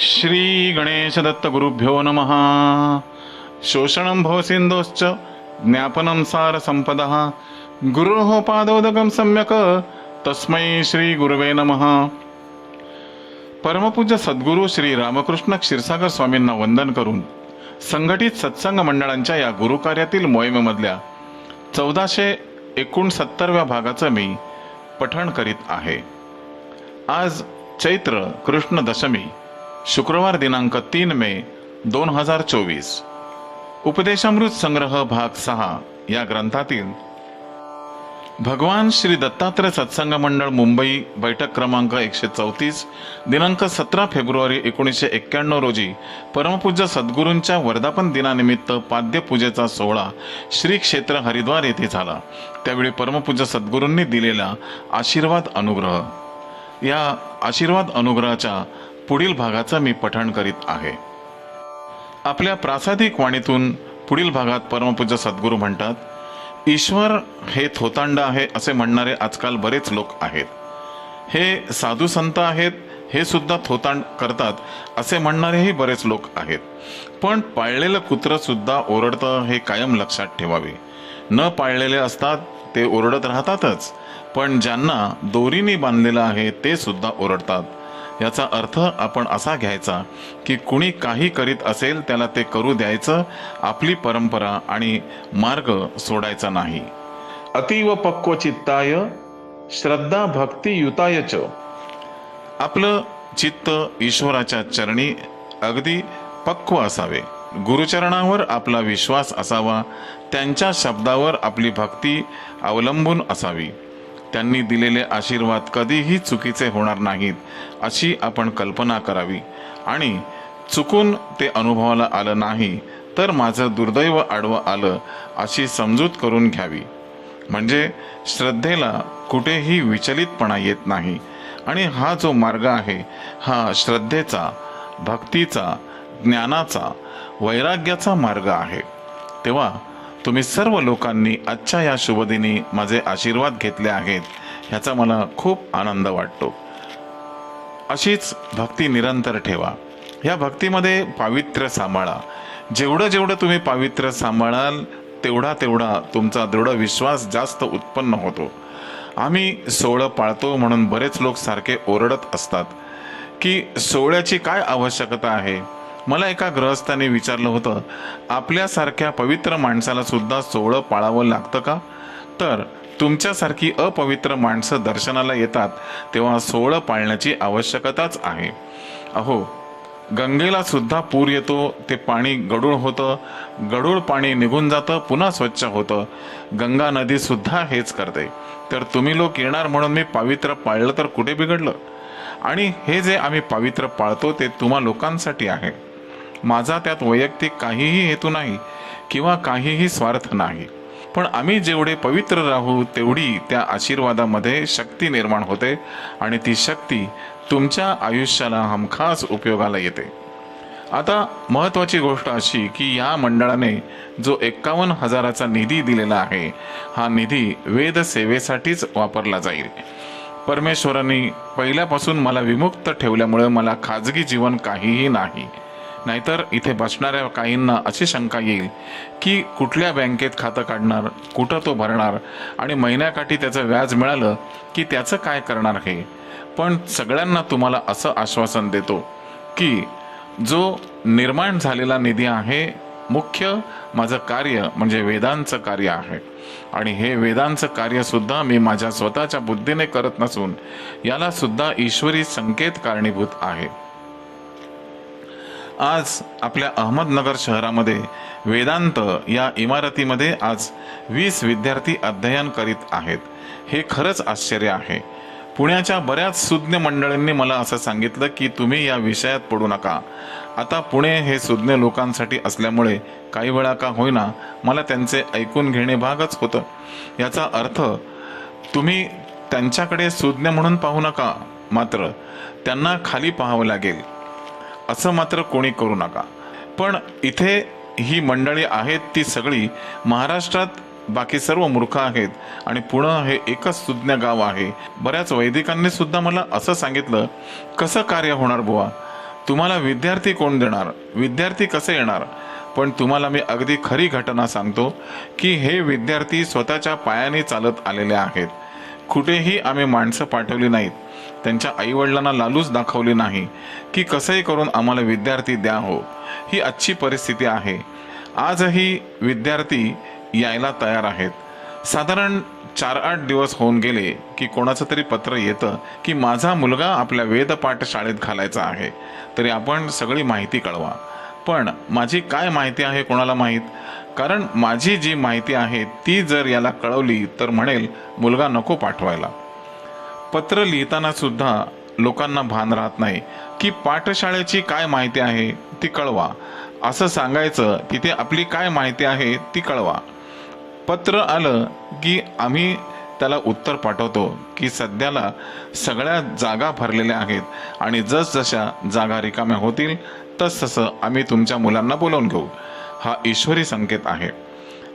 श्री गणेश दत्त गुरुभ्यो नमः। शोषणं भवसिन्धोश्च ज्ञापनं सारसम्पदः गुरोः पादोदकं सम्यक् तस्मै श्री गुरुवे नमः। परमपूज्य सद्गुरू श्री रामकृष्ण क्षीरसागर स्वामींना वंदन करून संघटित सत्संग मंडळांच्या या गुरुकार्यातील मोहिमेमधल्या चौदाशे एकोणसत्तरव्या भागाचं मी पठण करीत आहे. आज चैत्र कृष्ण दशमी शुक्रवार दिनांक तीन मे दोन हजार चोवीस. उपदेशामृत संग्रह भाग सहा या ग्रंथातील भगवान श्री दत्तात्रय सत्संग मंडळ मुंबई बैठक क्रमांक एकशे चौतीस दिनांक सतरा फेब्रुवारी एकोणीसशे एक्क्याण्णव रोजी परमपूज्य सद्गुरूंच्या वर्धापन दिनानिमित्त पाद्यपूजेचा सोहळा श्री क्षेत्र हरिद्वार येथे झाला. त्यावेळी परमपूज्य सद्गुरूंनी दिलेला आशीर्वाद अनुग्रह. या आशीर्वाद अनुग्रहाच्या पुढील भागाचं मी पठण करीत आहे. आपल्या प्रासादिक वाणीतून पुढील भागात परमपूज्य सद्गुरू म्हणतात ईश्वर हे थोतांड आहे असे म्हणणारे आजकाल बरेच लोक आहेत. हे साधू संत आहेत हे सुद्धा थोतांड करतात असे म्हणणारेही बरेच लोक आहेत. पण पाळलेलं कुत्रं सुद्धा ओरडतं हे कायम लक्षात ठेवावे. न पाळलेले असतात ते ओरडत राहतातच. पण ज्यांना दोरीने बांधलेलं आहे ते सुद्धा ओरडतात. याचा अर्थ आपण असा घ्यायचा की कुणी काही करीत असेल त्याला ते करू द्यायचं आपली परंपरा आणि मार्ग सोडायचा नाही. अतीव पक्व चित्ताय श्रद्धा भक्ती युताय च. आपलं चित्त ईश्वराच्या चरणी अगदी पक्व असावे. गुरुचरणावर आपला विश्वास असावा त्यांच्या शब्दावर आपली भक्ती अवलंबून असावी. त्यांनी दिलेले आशीर्वाद कधीही चुकीचे होणार नाहीत अशी आपण कल्पना करावी. आणि चुकून ते अनुभवाला आलं नाही तर माझं दुर्दैव आडवं आलं अशी समजूत करून घ्यावी. म्हणजे श्रद्धेला कुठेही विचलितपणा येत नाही. आणि हा जो मार्ग आहे हा श्रद्धेचा भक्तीचा ज्ञानाचा वैराग्याचा मार्ग आहे. तेव्हा तुम्ही सर्व लोकांनी आजच्या या शुभदिनी माझे आशीर्वाद घेतले आहेत ह्याचा मला खूप आनंद वाटतो. अशीच भक्ती निरंतर ठेवा. या भक्तीमध्ये पावित्र्य सांभाळा. जेवढं जेवढं तुम्ही पावित्र्य सांभाळाल तेवढा तेवढा तुमचा दृढ विश्वास जास्त उत्पन्न होतो. आम्ही सोहळं पाळतो म्हणून बरेच लोक सारखे ओरडत असतात की सोहळ्याची काय आवश्यकता आहे? मला एका ग्रहस्थाने विचारलं होतं आपल्यासारख्या पवित्र माणसाला सुद्धा सोहळं पाळावं लागतं का? तर तुमच्यासारखी अपवित्र माणसं दर्शनाला येतात तेव्हा सोहळं पाळण्याची आवश्यकताच आहे. अहो गंगेला सुद्धा पूर येतो ते पाणी गडूळ होतं गडूळ पाणी निघून जातं पुन्हा स्वच्छ होतं. गंगा नदी सुद्धा हेच करते. तर तुम्ही लोक येणार म्हणून मी पावित्र्य पाळलं तर कुठे बिघडलं? आणि हे जे आम्ही पावित्र्य पाळतो ते तुम्हा लोकांसाठी आहे. माझा त्यात वैयक्तिक काहीही हेतू नाही किंवा काहीही स्वार्थ नाही. पण आम्ही जेवढे पवित्र राहू तेवढी त्या आशीर्वादामध्ये शक्ती निर्माण होते आणि ती शक्ती तुमच्या आयुष्याला हमखास उपयोगाला येते. आता महत्त्वाची गोष्ट अशी की या मंडळाने जो एक्कावन्न हजाराचा निधी दिलेला आहे हा निधी वेद सेवेसाठीच वापरला जाईल. परमेश्वरांनी पहिल्यापासून मला विमुक्त ठेवल्यामुळे मला खाजगी जीवन काहीही नाही. नाहीतर इथे बसणाऱ्या काहींना अशी शंका येईल की कुठल्या बँकेत खातं काढणार कुठं तो भरणार आणि महिन्याकाठी त्याचं व्याज मिळालं की त्याचं काय करणार हे? पण सगळ्यांना तुम्हाला असं आश्वासन देतो की जो निर्माण झालेला निधी आहे मुख्य माझं कार्य म्हणजे वेदांचं कार्य आहे. आणि हे वेदांचं कार्यसुद्धा मी माझ्या स्वतःच्या बुद्धीने करत नसून यालासुद्धा ईश्वरी संकेत कारणीभूत आहे. आज आपल्या अहमदनगर शहरामध्ये वेदांत या इमारतीमध्ये आज वीस विद्यार्थी अध्ययन करीत आहेत. हे खरंच आश्चर्य आहे. पुण्याच्या बऱ्याच सुज्ञ मंडळींनी मला असं सांगितलं की तुम्ही या विषयात पडू नका. आता पुणे हे सुज्ञ लोकांसाठी असल्यामुळे काही वेळा का होईना मला त्यांचे ऐकून घेणे भागच होतं. याचा अर्थ तुम्ही त्यांच्याकडे सुज्ञ म्हणून पाहू नका मात्र त्यांना खाली पाहावं लागेल. असं मात्र कोणी करू नका. पण इथे ही मंडळी आहेत ती सगळी महाराष्ट्रात बाकी सर्व मूर्ख आहेत आणि पुणे हे एकच सुज्ञ गाव आहे. बऱ्याच वैदिकांनी सुद्धा मला असं सांगितलं कसं कार्य होणार बुवा? तुम्हाला विद्यार्थी कोण देणार? विद्यार्थी कसे येणार? पण तुम्हाला मी अगदी खरी घटना सांगतो की हे विद्यार्थी स्वतःच्या पायाने चालत आलेले आहेत. कुठेही आम्ही माणसं पाठवली नाहीत. त्यांच्या आईवडिलांना लालूच दाखवली नाही की कसंही करून आम्हाला विद्यार्थी द्या हो. ही आजची परिस्थिती आहे. आजही विद्यार्थी यायला तयार आहेत. साधारण चार आठ दिवस होऊन गेले की कोणाचं तरी पत्र येतं की माझा मुलगा आपल्या वेदपाठ शाळेत घालायचा आहे. तरी आपण सगळी माहिती कळवा. पण माझी काय माहिती आहे कोणाला माहीत? कारण माझी जी माहिती आहे ती जर याला कळवली तर म्हणेल मुलगा नको पाठवायला. पत्र लिहिताना सुद्धा लोकांना भान राहत नाही. की पाठशाळेची काय माहिती आहे ती कळवा. असं सांगायचं तिथे आपली काय माहिती आहे ती कळवा. पत्र आलं की आम्ही त्याला उत्तर पाठवतो की सध्याला सगळ्या जागा भरलेल्या आहेत आणि जसजशा जागा रिकाम्या होतील तसतसं आम्ही तुमच्या मुलांना बोलावून घेऊ. हा ईश्वरी संकेत आहे.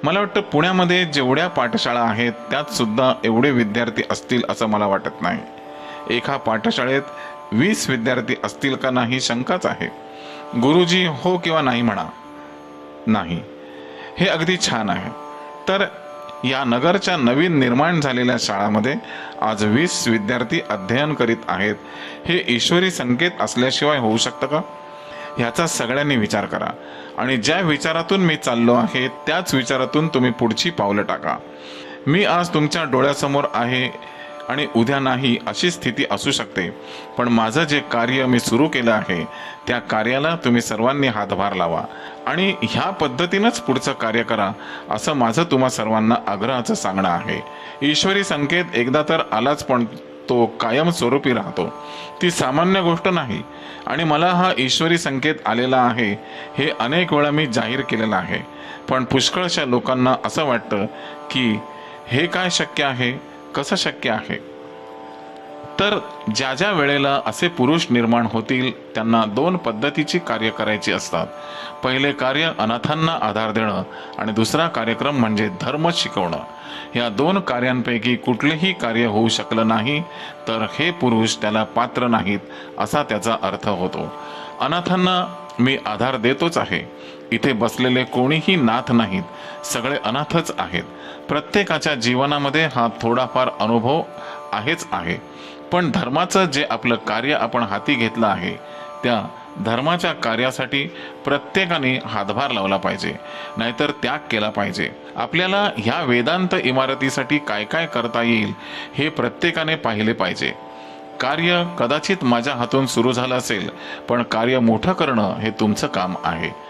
मला वाटतं पुण्यामध्ये जेवढ्या पाठशाळा आहेत त्यात सुद्धा एवढे विद्यार्थी असतील असं मला वाटत नाही. एका पाठशाळेत वीस विद्यार्थी असतील का नाही शंकाच आहे. गुरुजी हो किंवा नाही म्हणा. नाही. हे अगदी छान आहे. तर या नगरच्या नवीन निर्माण झालेल्या शाळामध्ये आज वीस विद्यार्थी अध्ययन करीत आहेत. हे ईश्वरी संकेत असल्याशिवाय होऊ शकतं का? ह्याचा सगळ्यांनी विचार करा. आणि ज्या विचारातून मी चाललो आहे त्याच विचारातून तुम्ही पुढची पावलं टाका. मी आज तुमच्या डोळ्यासमोर आहे. आणि उद्या नाही अशी स्थिती असू शकते. पण माझं जे कार्य मी सुरू केलं आहे त्या कार्याला तुम्ही सर्वांनी हातभार लावा. आणि ह्या पद्धतीनंच पुढचं कार्य करा असं माझं तुम्हा सर्वांना आग्रहाचं सांगणं आहे. ईश्वरी संकेत एकदा तर आलाच पण तो कायम स्वरूपी राहतो. ती सामान्य गोष्ट नाही. आणि मला हा ईश्वरी संकेत आलेला आहे हे अनेक वेळा मी जाहीर केलेलं आहे. पण पुष्कळशा लोकांना असं वाटतं की हे काय शक्य आहे? कसं शक्य आहे? तर ज्या ज्या वेळेला असे पुरुष निर्माण होतील त्यांना दोन पद्धतीची कार्य करायची असतात. पहिले कार्य अनाथांना आधार देणं आणि दुसरा कार्यक्रम म्हणजे धर्म शिकवणं. या दोन कार्यांपैकी कुठलेही कार्य होऊ शकलं नाही तर हे पुरुष त्याला पात्र नाहीत असा त्याचा अर्थ होतो. अनाथांना मी आधार देतोच आहे. इथे बसलेले कोणीही नाथ नाहीत. सगळे अनाथच आहेत. प्रत्येकाच्या जीवनामध्ये हा थोडाफार अनुभव आहेच आहे. पण धर्माचं जे आपलं कार्य आपण हाती घेतलं आहे त्या धर्माच्या कार्यासाठी प्रत्येकाने हातभार लावला पाहिजे. नाहीतर त्याग केला पाहिजे. आपल्याला ह्या वेदांत इमारतीसाठी काय काय करता येईल हे प्रत्येकाने पाहिले पाहिजे. कार्य कदाचित माझ्या हातून सुरू झालं असेल पण कार्य मोठं करणं हे तुमचं काम आहे.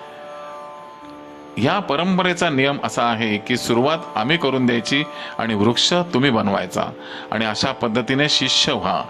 या परंपरेचा नियम असा आहे की सुरुवात आम्ही करून द्यायची आणि वृक्ष तुम्ही बनवायचा. आणि अशा पद्धतीने शिष्य व्हा.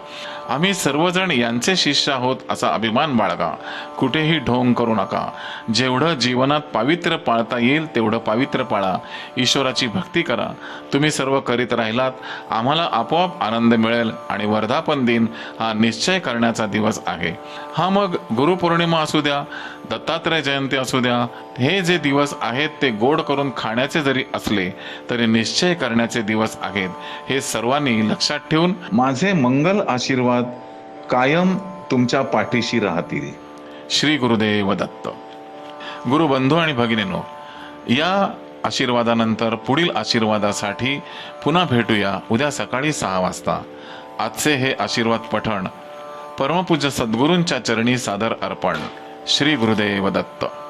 आम्ही सर्वजण यांचे शिष्य आहोत असा अभिमान बाळगा. कुठेही ढोंग करू नका. जेवढं जीवनात पावित्र्य पाळता येईल तेवढं पावित्र्य पाळा. ईश्वराची भक्ती करा. तुम्ही सर्व करीत राहिलात आम्हाला आपोआप आनंद मिळेल आणि वर्धापन दिन हा निश्चय करण्याचा दिवस आहे. हा मग गुरुपौर्णिमा असू द्या दत्तात्रय जयंती असू द्या हे जे दिवस आहेत ते गोड करून खाण्याचे जरी असले तरी निश्चय करण्याचे दिवस आहेत. हे सर्वांनी लक्षात ठेवून माझे मंगल आशीर्वाद कायम तुमच्या पाठीशी राहतील. श्री गुरुदेव दत्त. गुरुबंधू आणि भगिनीनो या आशीर्वादानंतर पुढील आशीर्वादासाठी पुन्हा भेटूया उद्या सकाळी सहा वाजता. आजचे हे आशीर्वाद पठण परमपूज्य सद्गुरूंच्या चरणी सादर अर्पण. श्री गुरुदेव दत्त